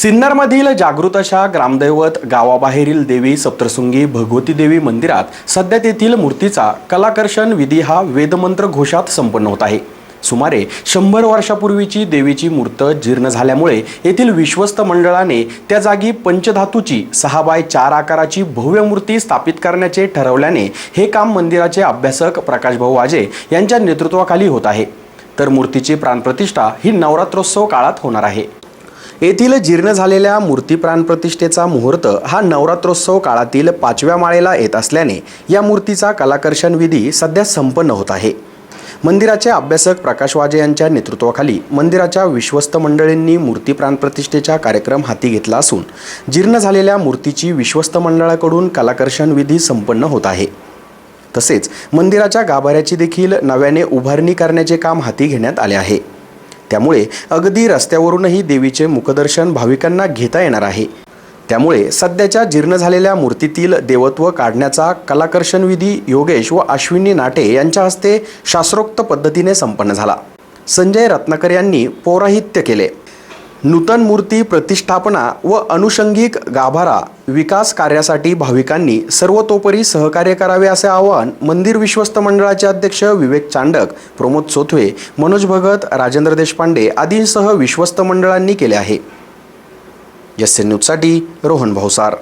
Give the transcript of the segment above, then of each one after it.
सिन्नरमधील जागृत अशा ग्रामदैवत गावाबाहेरील देवी सप्तशृंगी भगवती देवी मंदिरात सध्या तेथील मूर्तीचा कलाकर्षण विधी हा वेदमंत्र घोषात संपन्न होत आहे. सुमारे शंभर वर्षापूर्वीची देवीची मूर्त जीर्ण झाल्यामुळे येथील विश्वस्त मंडळाने त्या जागी पंचधातूची सहा बाय चार आकाराची भव्य मूर्ती स्थापित करण्याचे ठरवल्याने हे काम मंदिराचे अभ्यासक प्रकाशभाऊ वाजे यांच्या नेतृत्वाखाली होत आहे. तर मूर्तीची प्राणप्रतिष्ठा ही नवरात्रोत्सव काळात होणार आहे. येथील जीर्ण झालेल्या मूर्ती प्राणप्रतिष्ठेचा मुहूर्त हा नवरात्रोत्सव काळातील पाचव्या माळेला येत असल्याने या मूर्तीचा कलाकर्षण विधी सध्या संपन्न होत आहे. मंदिराचे अभ्यासक प्रकाश वाजे यांच्या नेतृत्वाखाली मंदिराच्या विश्वस्त मंडळींनी मूर्ती प्राणप्रतिष्ठेचा कार्यक्रम हाती घेतला असून जीर्ण झालेल्या मूर्तीची विश्वस्त मंडळाकडून कलाकर्षण विधी संपन्न होत आहे. तसेच मंदिराच्या गाभाऱ्याची देखील नव्याने उभारणी करण्याचे काम हाती घेण्यात आले आहे. त्यामुळे अगदी रस्त्यावरूनही देवीचे मुखदर्शन भाविकांना घेता येणार आहे. त्यामुळे सध्याच्या जीर्ण झालेल्या मूर्तीतील देवत्व काढण्याचा कलाकर्षण विधी योगेश व अश्विनी नाटे यांच्या हस्ते शास्त्रोक्त पद्धतीने संपन्न झाला. संजय रत्नाकर यांनी पौराहित्य केले. नूतन मूर्ती प्रतिष्ठापना व अनुषंगिक गाभारा विकास कार्यासाठी भाविकांनी सर्वतोपरी सहकार्य करावे असे आवाहन मंदिर विश्वस्त मंडळाचे अध्यक्ष विवेक चांडक प्रमोद चोथवे मनोज भगत राजेंद्र देशपांडे आदींसह विश्वस्त मंडळांनी केले आहे. एस एन न्यूजसाठी रोहन भाऊसार.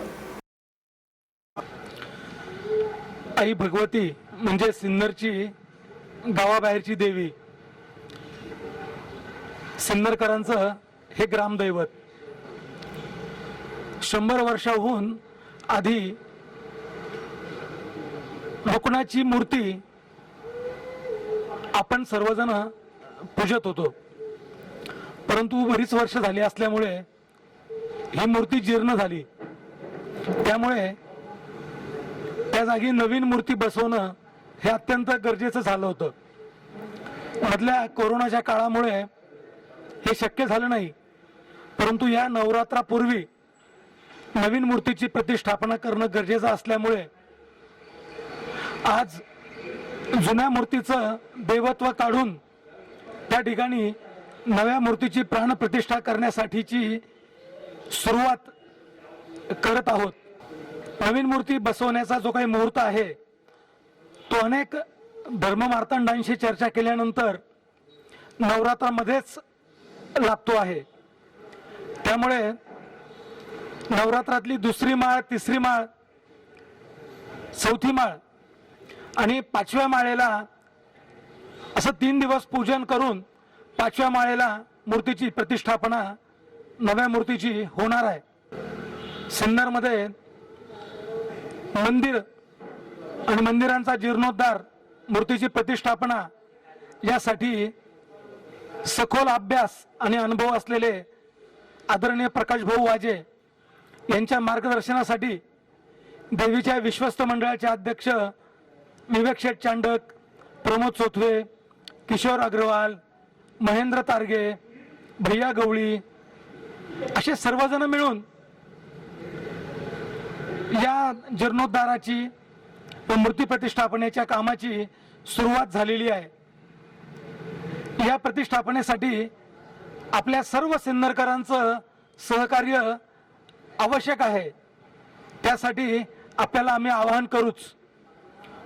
आई भगवती म्हणजे सिन्नरची गावाबाहेरची देवी. सिन्नरकरांचं हे ग्रामदैवत शंभर वर्षाहून आधी रुकणाची मूर्ती आपण सर्वजण पूजत होतो. परंतु बरीच वर्ष झाली असल्यामुळे ही मूर्ती जीर्ण झाली. त्यामुळे त्या जागी नवीन मूर्ती बसवणं हे अत्यंत गरजेचं झालं होतं. मधल्या कोरोनाच्या काळामुळे हे शक्य झालं नाही. परंतु या नवरात्रापूर्वी नवीन मूर्तीची प्रतिष्ठापना करणं गरजेचं असल्यामुळे आज जुन्या मूर्तीचं देवत्व काढून त्या ठिकाणी नव्या मूर्तीची प्राणप्रतिष्ठा करण्यासाठीची सुरुवात करत आहोत. नवीन मूर्ती बसवण्याचा जो काही मुहूर्त आहे तो अनेक धर्ममार्तंडांशी चर्चा केल्यानंतर नवरात्रामध्येच लागतो आहे. त्यामुळे नवरात्रातली दुसरी माळ तिसरी माळ चौथी माळ आणि पाचव्या माळेला असं तीन दिवस पूजन करून पाचव्या माळेला मूर्तीची प्रतिष्ठापना नव्या मूर्तीची होणार आहे. सिन्नरमध्ये मंदिर आणि मंदिरांचा जीर्णोद्धार मूर्तीची प्रतिष्ठापना यासाठी सखोल अभ्यास आणि अनुभव असलेले आदरणीय प्रकाश भाऊ वाजे यांच्या मार्गदर्शनासाठी देवीच्या विश्वस्त मंडळाचे अध्यक्ष विवेक शेठ चांडक प्रमोद चोथवे किशोर अग्रवाल महेंद्र तारगे भैया गवळी असे सर्वजण मिळून या जीर्णोद्धाराची व मूर्ती प्रतिष्ठापनेच्या कामाची सुरुवात झालेली आहे. या प्रतिष्ठापनेसाठी आपल्या सर्व सिन्नरकरांचं सहकार्य आवश्यक आहे. त्यासाठी आपल्याला आम्ही आवाहन करूच.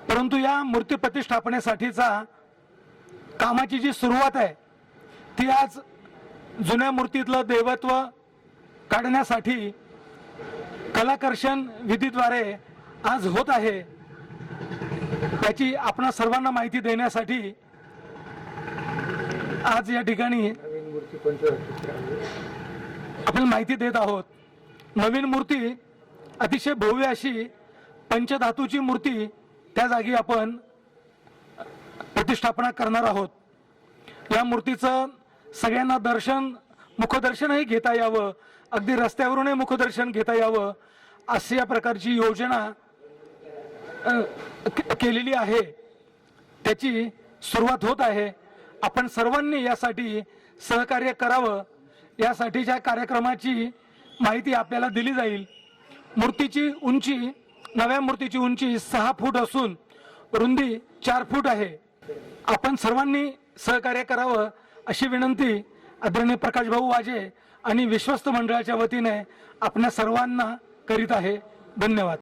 परंतु या मूर्ती प्रतिष्ठापनेसाठीचा कामाची जी सुरुवात आहे ती आज जुन्या मूर्तीतलं देवत्व काढण्यासाठी कलाकर्षण विधीद्वारे आज होत आहे. त्याची आपणा सर्वांना माहिती देण्यासाठी आज या ठिकाणी आपण माहिती देत आहोत नवीन मूर्ती अतिशय भव्य अशी पंचधातूची मूर्ती त्या जागी आपण प्रतिष्ठापना करणार आहोत. या मूर्तीचं सगळ्यांना दर्शन मुखदर्शनही घेता यावं अगदी रस्त्यावरूनही मुखदर्शन घेता यावं अशी या प्रकारची योजना केलेली आहे. त्याची सुरुवात होत आहे. आपण सर्वांनी यासाठी सहकार्य करावं यासाठीच्या कार्यक्रमाची माहिती आपल्याला दिली जाईल. मूर्तीची उंची नव्या मूर्तीची उंची सहा फूट असून रुंदी चार फूट आहे. आपण सर्वांनी सहकार्य करावं अशी विनंती आदरणीय प्रकाश भाऊ वाजे आणि विश्वस्त मंडळाच्या वतीने आपल्या सर्वांना करीत आहे. धन्यवाद.